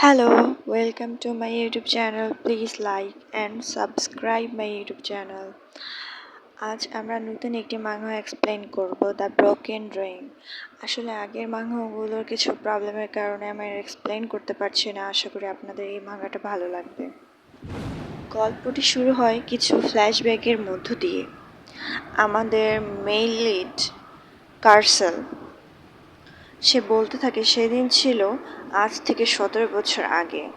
Hello, welcome to my YouTube channel. Please like and subscribe my YouTube channel. আজ আমরা নতুন একটি মাংহ এক্সপ্লেন করব দ্য ব্রোকেন ড্রয়িং আসলে আগের মাংহগুলোর কিছু প্রবলেমের কারণে আমি এক্সপ্লেন করতে পারছি না আশা করি আপনাদের এই মাংহাটা ভালো লাগবে গল্পটি শুরু হয় কিছু ফ্ল্যাশব্যাকের মধ্য দিয়ে আমাদের মেইল লিড কার্সেল সে বলতে থাকে সেদিন ছিল আজ থেকে সতেরো বছর আগে।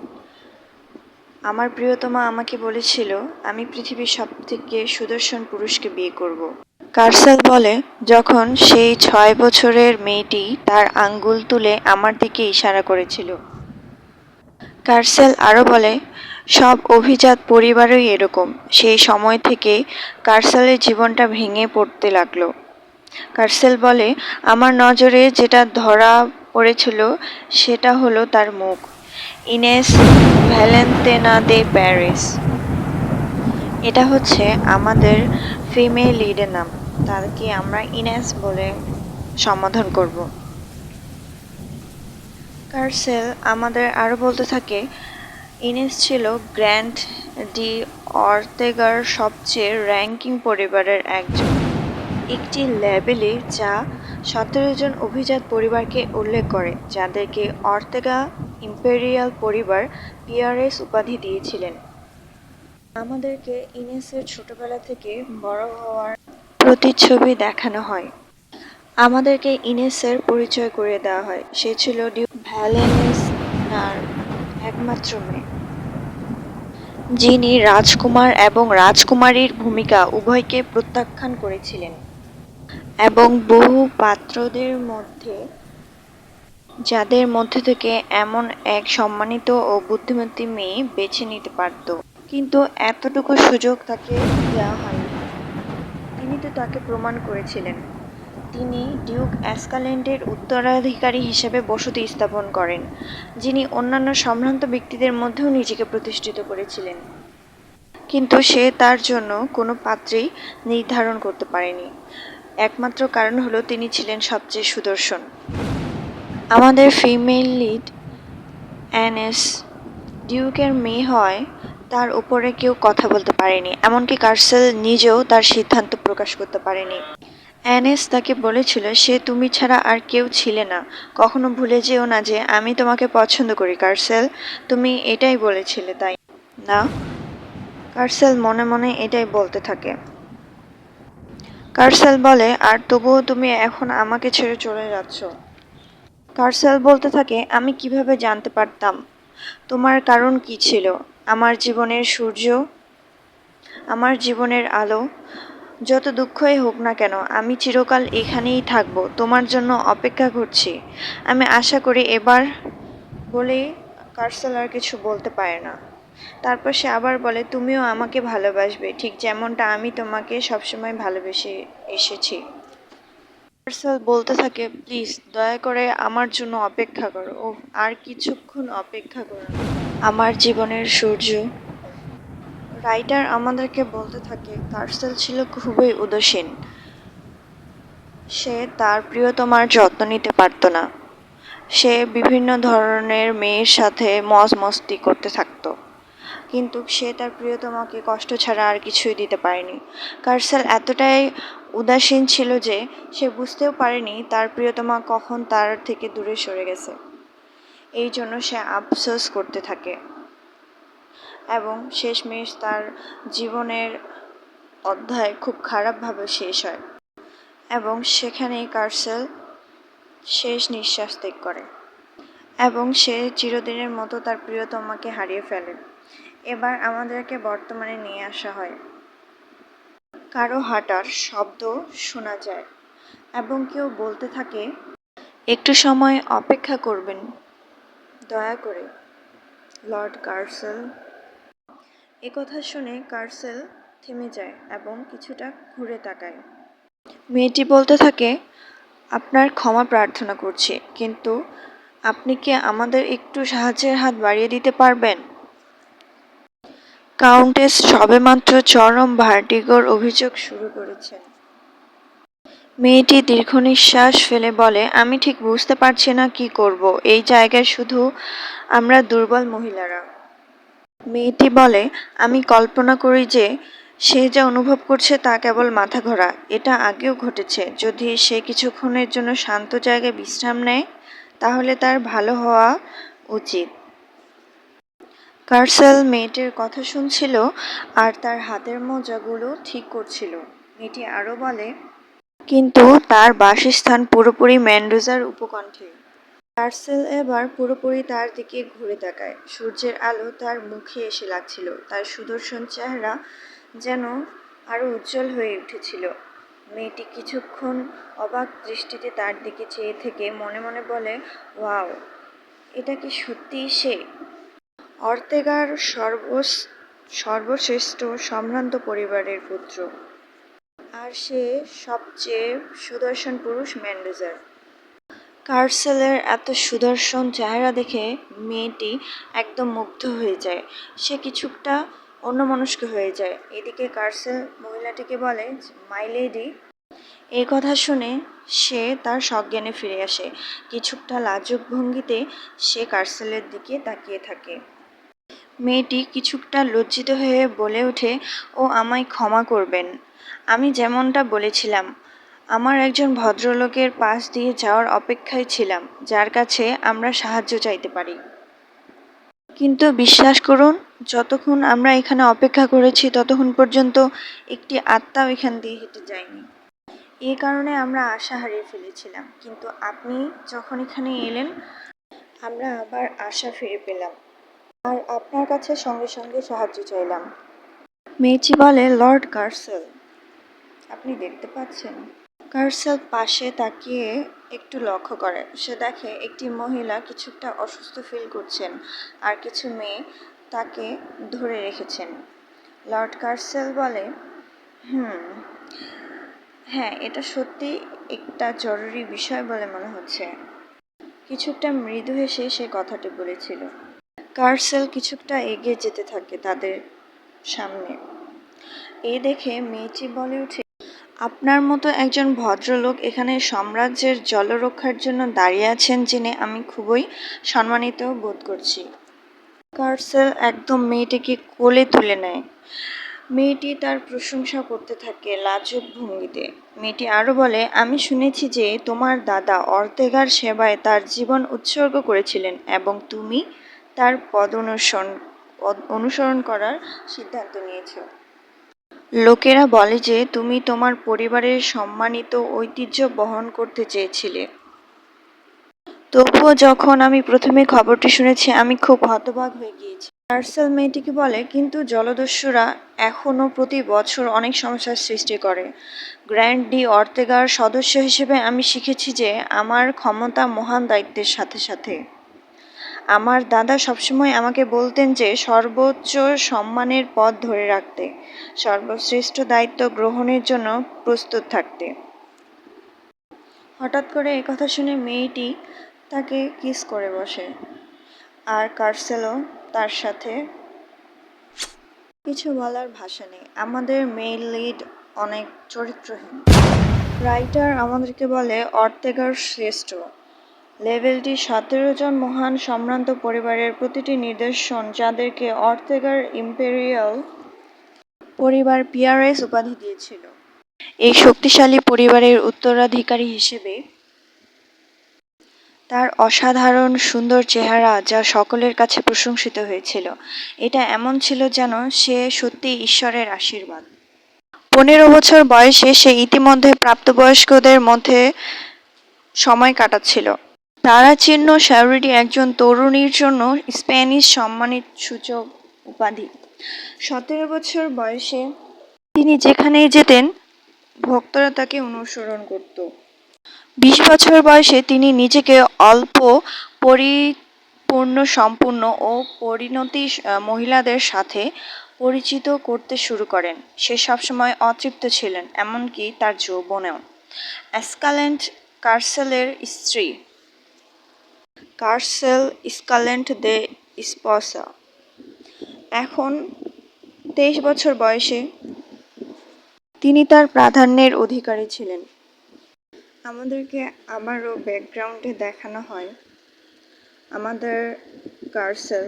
আমার প্রিয়তমা আমাকে বলেছিল, আমি পৃথিবীর সব থেকে সুদর্শন পুরুষকে বিয়ে করব। কার্সেল বলে, যখন সেই ছয় বছরের মেয়েটি তার আঙ্গুল তুলে আমার দিকে ইশারা করেছিল। কার্সেল আরও বলে, সব অভিজাত পরিবারই এরকম। সেই সময় থেকে কার্সেলের জীবনটা ভেঙে পড়তে লাগল। কার্সেল বলে, আমার নজরে যেটা ধরা পড়েছিল সেটা হলো তার মুখ। Ines Valentina de Paris. এটা হচ্ছে আমাদের ফিমেল লিডের নাম। তারকে আমরা ইনেস বলে সম্বোধন করব। কার্সেল আমাদের আরও বলতে থাকে, ইনেস ছিল গ্র্যান্ড ডি অর্তেগার সবচেয়ে র্যাঙ্কিং পরিবারের একজন। একটি লেবেলে যা সতেরো জন অভিজাত পরিবারকে উল্লেখ করে, যাদেরকে অর্তেগা ইম্পেরিয়াল পরিবার পিআরএস উপাধি দিয়েছিলেন। আমাদেরকে ইনেসের ছোটবেলা থেকে বড় হওয়ার প্রতিচ্ছবি দেখানো হয়। আমাদেরকে ইনেসের পরিচয় করে দেওয়া হয়। সে ছিল ডিউ ভ্যালেনেসনার একমাত্র মেয়ে। যিনি রাজকুমার এবং রাজকুমারীর ভূমিকা উভয়কে প্রত্যাখ্যান করেছিলেন। এবং বহু পাত্রদের মধ্যে, যাদের মধ্যে থেকে এমন এক সম্মানিত ও বুদ্ধিমতী মেয়ে বেছে নিতে পারত। কিন্তু এতটুকু সুযোগ তাকে দেওয়া হয়নি। তিনি তো তাকে প্রমাণ করেছিলেন। তিনি ডিউক অ্যাসকাল্যান্ডের উত্তরাধিকারী হিসেবে বসতি স্থাপন করেন, যিনি অন্যান্য সম্ভ্রান্ত ব্যক্তিদের মধ্যেও নিজেকে প্রতিষ্ঠিত করেছিলেন। কিন্তু সে তার জন্য কোনো পাত্রেই নির্ধারণ করতে পারেনি। একমাত্র কারণ হলো তিনি ছিলেন সবচেয়ে সুদর্শন। আমাদের ফিমেল লিড অ্যানেস ডিউকের মেয়ে হয় তার উপরে কেউ কথা বলতে পারেনি, এমনকি কার্সেল নিজেও তার সিদ্ধান্ত প্রকাশ করতে পারেনি। অ্যানেস তাকে বলেছিল, সে তুমি ছাড়া আর কেউ ছিলে না। কখনো ভুলে যেও না যে আমি তোমাকে পছন্দ করি, কার্সেল। তুমি এটাই বলেছিলে, তাই না? কার্সেল মনে মনে এটাই বলতে থাকে। কার্সেল বলে, আর তবুও তুমি এখন আমাকে ছেড়ে চলে যাচ্ছ। কার্সেল বলতে থাকে, আমি কীভাবে জানতে পারতাম? তোমার কারণ কি ছিল? আমার জীবনের সূর্য? আমার জীবনের আলো? যত দুঃখই হোক না কেন, আমি চিরকাল এখানেই থাকব। তোমার জন্য অপেক্ষা করছি। আমি আশা করি এবার বলে কার্সেল আর কিছু বলতে পারে না। তারপর সে আবার বলে, তুমিও আমাকে ভালোবাসবে, ঠিক যেমনটা আমি তোমাকে সবসময় ভালোবেসে এসেছি। পার্সেল বলতে থাকে, প্লিজ, দয়া করে আমার জন্য অপেক্ষা করো। ও আর কিছুক্ষণ অপেক্ষা করো আমার জীবনের সূর্য। রাইটার আমাদেরকে বলতে থাকে কার্সেল ছিল খুবই উদাসীন। সে তার প্রিয়তমার যত্ন নিতে পারতো না। সে বিভিন্ন ধরনের মেয়ের সাথে মজ মস্তি করতে থাকতো। কিন্তু সে তার প্রিয়তমাকে কষ্ট ছাড়া আর কিছুই দিতে পারেনি। কার্সেল এতটাই উদাসীন ছিল যে সে বুঝতেও পারেনি তার প্রিয়তমা কখন তার থেকে দূরে সরে গেছে। এই জন্য সে আফসোস করতে থাকে এবং শেষমেশ তার জীবনের অধ্যায় খুব খারাপভাবে শেষ হয় এবং সেখানেই কার্সেল শেষ নিঃশ্বাস ত্যাগ করে এবং সে চিরদিনের মতো তার প্রিয়তমাকে হারিয়ে ফেলে। এবার আমাদেরকে বর্তমানে নিয়ে আসা হয়। কারও হাঁটার শব্দ শোনা যায় এবং কেউ বলতে থাকে, একটু সময় অপেক্ষা করবেন, দয়া করে। লর্ড কার্সেল কথা শুনে কার্সেল থেমে যায় এবং কিছুটা ঘুরে তাকায়। মেয়েটি বলতে থাকে, আপনার ক্ষমা প্রার্থনা করছি, কিন্তু আপনি কি আমাদের একটু সাহায্যের হাত বাড়িয়ে দিতে পারবেন? কাউন্টেস সবেমাত্র চরম ভার্টিগোর অভিযোগ শুরু করেছেন। মেয়েটি দীর্ঘ নিঃশ্বাস ফেলে বলে, আমি ঠিক বুঝতে পারছি না কি করব। এই জায়গায় শুধু আমরা দুর্বল মহিলারা। মেয়েটি বলে, আমি কল্পনা করি যে সে যা অনুভব করছে তা কেবল মাথা ঘোরা। এটা আগেও ঘটেছে। যদি সে কিছুক্ষণের জন্য শান্ত জায়গায় বিশ্রাম নেয়, তাহলে তার ভালো হওয়া উচিত। কার্সেল মেয়েটির কথা শুনছিল আর তার হাতের মোজাগুলো ঠিক করছিল। মেয়েটি আরও বলে, কিন্তু তার বাসস্থান পুরোপুরি ম্যান্ডোজার উপকণ্ঠে। কার্সেল এবার পুরোপুরি তার দিকে ঘুরে তাকায়। সূর্যের আলো তার মুখে এসে লাগছিল। তার সুদর্শন চেহারা যেন আরও উজ্জ্বল হয়ে উঠেছিল। মেয়েটি কিছুক্ষণ অবাক দৃষ্টিতে তার দিকে চেয়ে থেকে মনে মনে বলে, ওয়াও, এটা কি সত্যিই সে? অর্তেগার সর্বশ্রেষ্ঠ সম্ভ্রান্ত পরিবারের পুত্র। আর সে সবচেয়ে সুদর্শন পুরুষ ম্যান্ডোজার কার্সেলের এত সুদর্শন চেহারা দেখে মেয়েটি একদম মুগ্ধ হয়ে যায়। সে কিছুটা অন্যমনস্ক হয়ে যায়। এদিকে কার্সেল মহিলাটিকে বলে মাই লেডি এই কথা শুনে সে তার সজ্ঞানে ফিরে আসে। কিছুটা লাজুক ভঙ্গিতে সে কার্সেলের দিকে তাকিয়ে থাকে। মেয়েটি কিছুটা লজ্জিত হয়ে বলে ওঠে, ও আমায় ক্ষমা করবেন। আমি যেমনটা বলেছিলাম, আমার একজন ভদ্রলোকের পাশ দিয়ে যাওয়ার অপেক্ষায় ছিলাম, যার কাছে আমরা সাহায্য চাইতে পারি। কিন্তু বিশ্বাস করুন, যতক্ষণ আমরা এখানে অপেক্ষা করেছি, ততক্ষণ পর্যন্ত একটি আত্মাও এখান দিয়ে হেঁটে যায়নি। এই কারণে আমরা আশা হারিয়ে ফেলেছিলাম। কিন্তু আপনি যখন এখানে এলেন, আমরা আবার আশা ফিরে পেলাম। আর আপনার কাছে সঙ্গে সঙ্গে সাহায্য চাইলাম। মেয়েটি বলে, লর্ড কার্সেল, আপনি দেখতে পাচ্ছেন? কার্সেল পাশে তাকিয়ে একটু লক্ষ্য করে। সে দেখে একটি মহিলা কিছুটা অসুস্থ ফিল করছেন আর কিছু মেয়ে তাকে ধরে রেখেছেন। লর্ড কার্সেল বলে, হুম হ্যাঁ এটা সত্যি একটা জরুরি বিষয় বলে মনে হচ্ছে। কিছুটা মৃদু হেসে সে কথাটি বলেছিল। কার্সেল কিছুটা এগিয়ে যেতে থাকে তাদের সামনে। এ দেখে মেয়েটি বলে উঠে আপনার মতো একজন ভদ্রলোক এখানে সাম্রাজ্যের জলরক্ষার জন্য দাঁড়িয়ে আছেন জেনে আমি খুবই সম্মানিত বোধ করছি। কার্সেল একদম মেয়েটিকে কোলে তুলে নেয়। মেয়েটি তার প্রশংসা করতে থাকে লাজুক ভঙ্গিতে। মেয়েটি আরও বলে, আমি শুনেছি যে তোমার দাদা অর্তেগার সেবায় তার জীবন উৎসর্গ করেছিলেন এবং তুমি তার পদ অনুসরণ পদ অনুসরণ করার সিদ্ধান্ত নিয়েছো। লোকেরা বলে যে, তুমি তোমার পরিবারের সম্মানিত ঐতিহ্য বহন করতে চেয়েছিলে। তবুও যখন আমি প্রথমে খবরটি শুনেছি, আমি খুব হতবাক হয়ে গিয়েছি। পার্সেল মেয়েটিকে বলে, কিন্তু জলদস্যুরা এখনও প্রতি বছর অনেক সমস্যার সৃষ্টি করে। গ্র্যান্ড ডি অর্তেগার সদস্য হিসেবে আমি শিখেছি যে, আমার ক্ষমতা মহান দায়িত্বের সাথে সাথে। আমার দাদা সবসময় আমাকে বলতেন যে সর্বোচ্চ সম্মানের পথ ধরে রাখতে, সর্বশ্রেষ্ঠ দায়িত্ব গ্রহণের জন্য প্রস্তুত থাকতে। হঠাৎ করে কথা শুনে মেয়েটি তাকে কিস করে বসে। আর কার্সেলো তার সাথে কিছু বলার ভাষা নেই। আমাদের মেইল লিড অনেক চরিত্রহীন। রাইটার আমাদেরকে বলে অর্তেগার শ্রেষ্ঠ। লেভেলটি সতেরো জন মহান সম্ভ্রান্ত পরিবারের প্রতিটি নিদর্শন যাদেরকে অর্তেগার ইম্পেরিয়াল পরিবার পিআরএস উপাধি দিয়েছিল। এই শক্তিশালী পরিবারের উত্তরাধিকারী হিসেবে তার অসাধারণ সুন্দর চেহারা যা সকলের কাছে প্রশংসিত হয়েছিল। এটা এমন ছিল যেন সে সত্যি ঈশ্বরের আশীর্বাদ। পনেরো বছর বয়সে সে ইতিমধ্যে প্রাপ্তবয়স্কদের মধ্যে সময় কাটাচ্ছিল। তারা চিহ্ন শ্যারিটি একজন তরুণীর জন্য স্প্যানিশ সম্মানিত সূচক উপাধি। সতেরো বছর বয়সে তিনি যেখানেই যেতেন, ভক্তরা তাকে অনুসরণ করত। বিশ বছর বয়সে তিনি নিজেকে অল্প পরিপূর্ণ সম্পূর্ণ ও পরিণতি মহিলাদের সাথে পরিচিত করতে শুরু করেন। সে সবসময় অতৃপ্ত ছিলেন, এমনকি তার যৌবনেও। অ্যাসকালেন্ট কার্সেলের স্ত্রী কার্সেল স্কালেন্ট দে স্পসা। এখন তেইশ বছর বয়সে তিনি তার প্রাধান্যের অধিকারী ছিলেন। আমাদেরকে আবারও ব্যাকগ্রাউন্ডে দেখানো হয়। আমাদের কার্সেল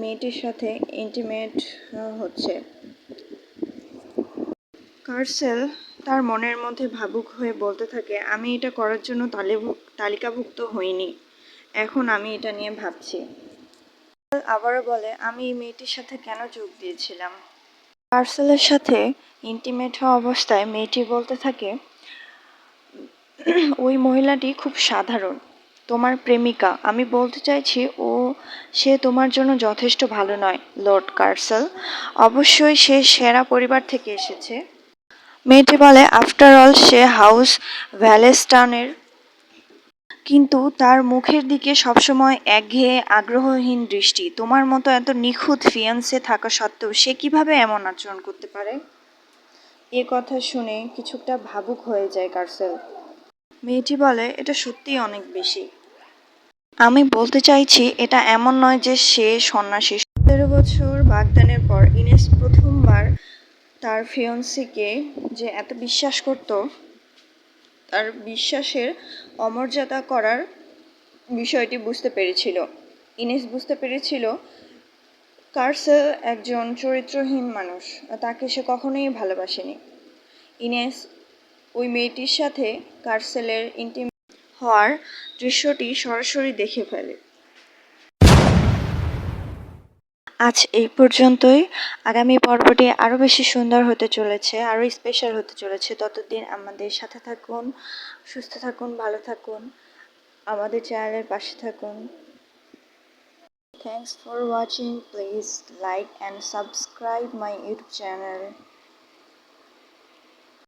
মেয়েটির সাথে ইন্টিমেট হচ্ছে। কার্সেল তার মনের মধ্যে ভাবুক হয়ে বলতে থাকে, আমি এটা করার জন্য তালিকাভুক্ত হইনি। এখন আমি এটা নিয়ে ভাবছি। আবারও বলে, আমি এই মেয়েটির সাথে কেন যোগ দিয়েছিলাম? পার্সেলের সাথে ইন্টিমেট হওয়া অবস্থায় মেয়েটি বলতে থাকে, ওই মহিলাটি খুব সাধারণ, তোমার প্রেমিকা। আমি বলতে চাইছি, ও, সে তোমার জন্য যথেষ্ট ভালো নয়, লর্ড কার্সেল। অবশ্যই সে সেরা পরিবার থেকে এসেছে। মেয়েটি বলে, আফটার অল, সে হাউস ভ্যালেস্টানের কিন্তু তার মুখের দিকে সবসময় একঘেয়ে আগ্রহহীন দৃষ্টি। তোমার মতো এত নিখুঁত ফিয়ান্সে থাকা সত্ত্বেও সে কীভাবে এমন আচরণ করতে পারে? এ কথা শুনে কিছুটা ভাবুক হয়ে যায় কার্সেল। মেয়েটি বলে, এটা সত্যিই অনেক বেশি। আমি বলতে চাইছি, এটা এমন নয় যে সে সন্ন্যাসী। সতেরো বছর বাগদানের পর ইনেস প্রথমবার তার ফিয়ন্সিকে যে এত বিশ্বাস করত তার বিশ্বাসের অমর্যাদা করার বিষয়টি বুঝতে পেরেছিল। ইনেস বুঝতে পেরেছিল, কার্সেল একজন চরিত্রহীন মানুষ তাকে সে কখনোই ভালোবাসেনি। ইনেস ওই মেয়েটির সাথে কার্সেলের ইন্টিম হওয়ার দৃশ্যটি সরাসরি দেখে ফেলে। আজ এই পর্যন্তই। আগামী পর্বটি আরও বেশি সুন্দর হতে চলেছে, আরও স্পেশাল হতে চলেছে। ততদিন আমাদের সাথে থাকুন, সুস্থ থাকুন, ভালো থাকুন। আমাদের চ্যানেলের পাশে থাকুন। Thanks for watching please like and subscribe my YouTube channel